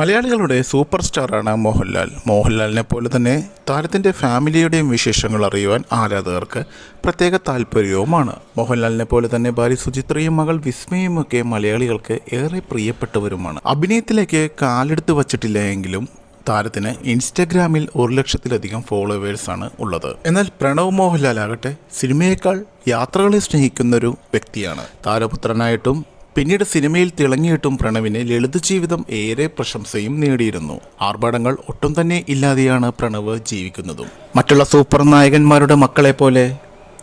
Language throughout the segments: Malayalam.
മലയാളികളുടെ സൂപ്പർ സ്റ്റാറാണ് മോഹൻലാൽ. മോഹൻലാലിനെ പോലെ തന്നെ താരത്തിന്റെ ഫാമിലിയുടെയും വിശേഷങ്ങൾ അറിയുവാൻ ആരാധകർക്ക് പ്രത്യേക താല്പര്യവുമാണ്. മോഹൻലാലിനെ പോലെ തന്നെ ഭാര്യ സുചിത്രയും മകൾ വിസ്മയും ഒക്കെ മലയാളികൾക്ക് ഏറെ പ്രിയപ്പെട്ടവരുമാണ്. അഭിനയത്തിലേക്ക് കാലെടുത്ത് വച്ചിട്ടില്ല എങ്കിലും താരത്തിന് ഇൻസ്റ്റഗ്രാമിൽ ഒരു ലക്ഷത്തിലധികം ഫോളോവേഴ്സാണ് ഉള്ളത്. എന്നാൽ പ്രണവ് മോഹൻലാൽ ആകട്ടെ സിനിമയേക്കാൾ യാത്രകളെ സ്നേഹിക്കുന്നൊരു വ്യക്തിയാണ്. താരപുത്രനായിട്ടും പിന്നീട് സിനിമയിൽ തിളങ്ങിയിട്ടും പ്രണവിന് ലളിത ജീവിതം ഏറെ പ്രശംസയും നേടിയിരുന്നു. ആർഭാടങ്ങൾ ഒട്ടും തന്നെ ഇല്ലാതെയാണ് പ്രണവ് ജീവിക്കുന്നതും. മറ്റുള്ള സൂപ്പർ നായകന്മാരുടെ മക്കളെ പോലെ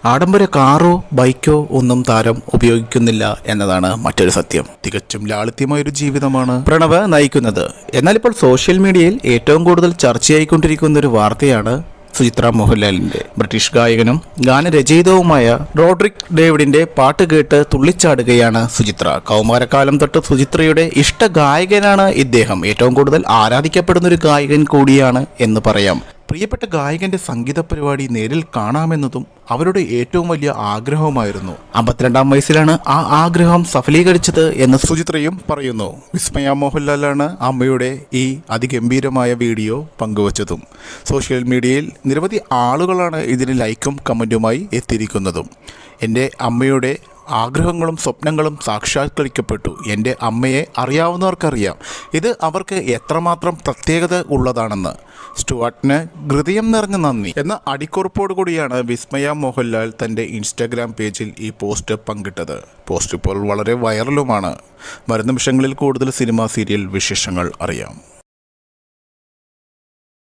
ആഡംബര കാറോ ബൈക്കോ ഒന്നും താരം ഉപയോഗിക്കുന്നില്ല എന്നതാണ് മറ്റൊരു സത്യം. തികച്ചും ലാളിത്യമായൊരു ജീവിതമാണ് പ്രണവ് നയിക്കുന്നത്. എന്നാൽ ഇപ്പോൾ സോഷ്യൽ മീഡിയയിൽ ഏറ്റവും കൂടുതൽ ചർച്ചയായിക്കൊണ്ടിരിക്കുന്ന ഒരു വാർത്തയാണ് സുചിത്ര മോഹൻലാലിന്റെ. ബ്രിട്ടീഷ് ഗായകനും ഗാനരചയിതാവുമായ റോഡ്രിക് ഡേവിഡിന്റെ പാട്ട് കേട്ട് തുള്ളിച്ചാടുകയാണ് സുചിത്ര. കൗമാരക്കാലം തൊട്ട് സുചിത്രയുടെ ഇഷ്ട ഗായകനാണ് ഇദ്ദേഹം. ഏറ്റവും കൂടുതൽ ആരാധിക്കപ്പെടുന്ന ഒരു ഗായകൻ കൂടിയാണ് എന്ന് പറയാം. പ്രിയപ്പെട്ട ഗായകന്റെ സംഗീത പരിപാടി നേരിൽ കാണാമെന്നതും അവരുടെ ഏറ്റവും വലിയ ആഗ്രഹവുമായിരുന്നു. അമ്പത്തിരണ്ടാം വയസ്സിലാണ് ആ ആഗ്രഹം സഫലീകരിച്ചത് എന്ന് സുചിത്രയും പറയുന്നു. വിസ്മയ മോഹൻലാലാണ് അമ്മയുടെ ഈ അതിഗംഭീരമായ വീഡിയോ പങ്കുവച്ചതും. സോഷ്യൽ മീഡിയയിൽ നിരവധി ആളുകളാണ് ഇതിന് ലൈക്കും കമന്റുമായി എത്തിയിരിക്കുന്നതും. എന്റെ അമ്മയുടെ ആഗ്രഹങ്ങളും സ്വപ്നങ്ങളും സാക്ഷാത്കരിക്കപ്പെട്ടു. എന്റെ അമ്മയെ അറിയാവുന്നവർക്കറിയാം. ഇത് അവർക്ക് എത്രമാത്രം പ്രത്യേകത ഉള്ളതാണെന്ന്. സ്റ്റുവാർട്ടിന് ഹൃദയം നിറഞ്ഞ നന്ദി. എന്ന അടിക്കുറിപ്പോടു കൂടിയാണ് വിസ്മയ മോഹൻലാൽ തന്റെ ഇൻസ്റ്റാഗ്രാം പേജിൽ ഈ പോസ്റ്റ് പങ്കിട്ടത്. പോസ്റ്റ് ഇപ്പോൾ വളരെ വൈറലുമാണ്. വരുന്ന നിമിഷങ്ങളിൽ കൂടുതൽ സിനിമ സീരിയൽ വിശേഷങ്ങൾ അറിയാം.